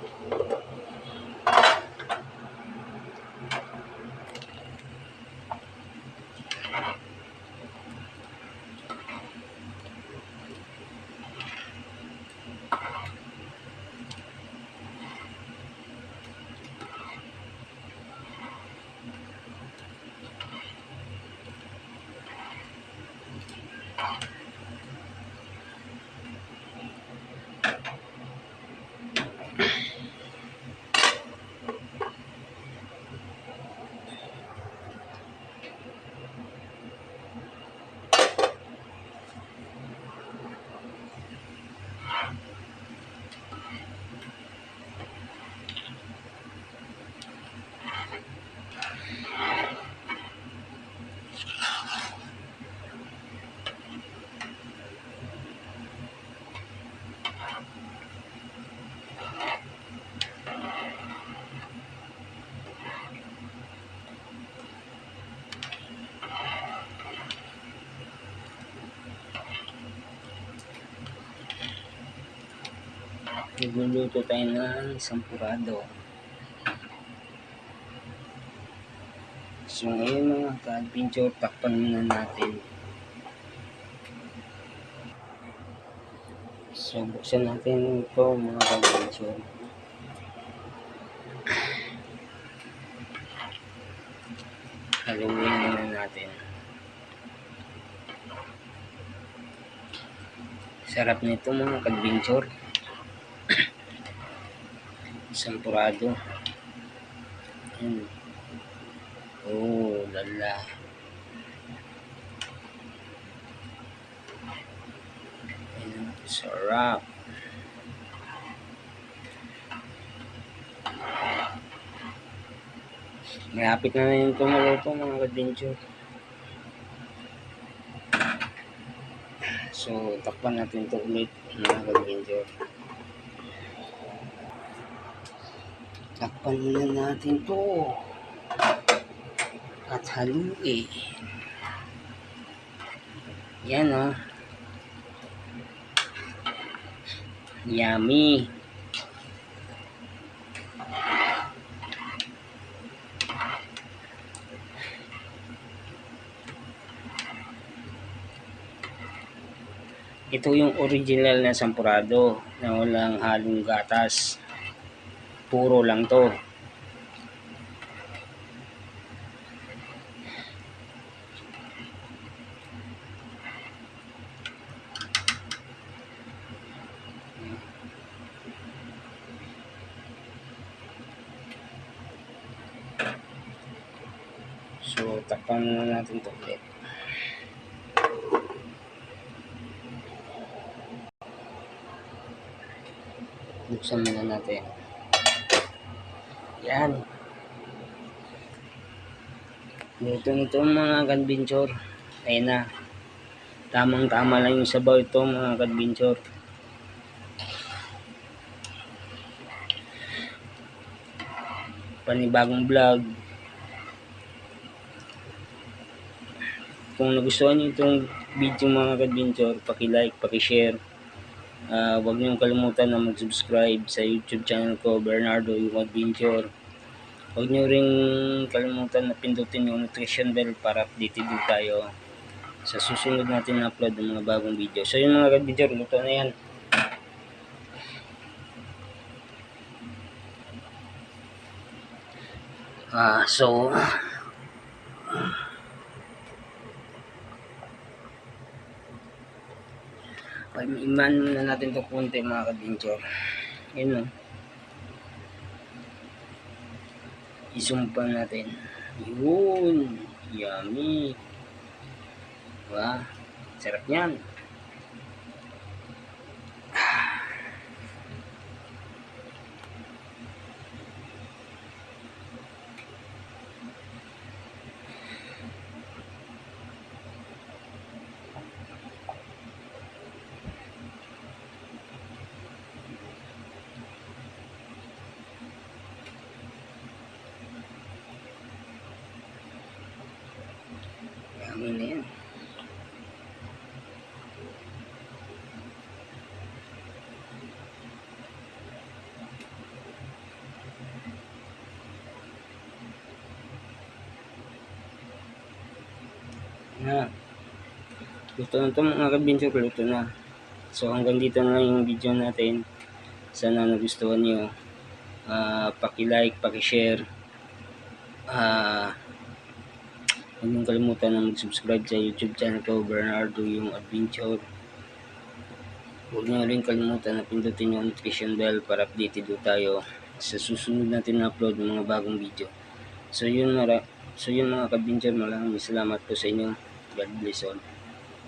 Thank wow. you. Nagluluto tayo ng sampurado. So ngayon mga ka-adventure, takpan muna natin. So buksan natin ito mga ka-adventure. Haluin muna natin. Sarap nito mga ka-adventure. Sampurado. Ayan. Oh, lala. Ayan, sarap. Malapit na na yung tumaluto mga kadventure. So, takpan natin ito ulit mga kadventure. Takpan muna natin to at haluin. Yan o. Oh. Yummy. Ito yung original na sampurado na walang halong gatas. Puro lang to. So, takpan muna natin ito ulit. Buksan muna natin. Yan. Luto nito mga kadventure. Ayan na. Tamang-tama lang yung sabaw ito mga kadventure. Panibagong vlog. Kung nagustuhan niyo itong video mga kadventure, paki-like, paki-share. Uh, huwag niyong kalimutan na mag-subscribe sa YouTube channel ko, Bernardo Yung Adventure. Huwag niyo ring kalimutan na pindutin yung notification bell para updated din tayo sa susunod natin na upload ng mga bagong video. So yung mga kadventure, luto na yan. Ah, so iman na natin to konti mga kadventure. Yun o. Isumpa natin. Yun. Yummy. Diba? Sarap yan. kanina yun. Yan. Luto na ito mga kabinsyo, luto na. So hanggang dito na lang yung video natin. Sana nagustuhan nyo. Uh, ah, paki-like, paki-share. Ah... Uh, huwag niyong kalimutan na mag-subscribe sa YouTube channel ko, Bernardo yung Adventure. Huwag niyo rin kalimutan na pindutin yung notification bell para updated tayo sa susunod natin na upload ng mga bagong video. So yun, mara so yun mga kabincher, maraming salamat po sa inyo. God bless all.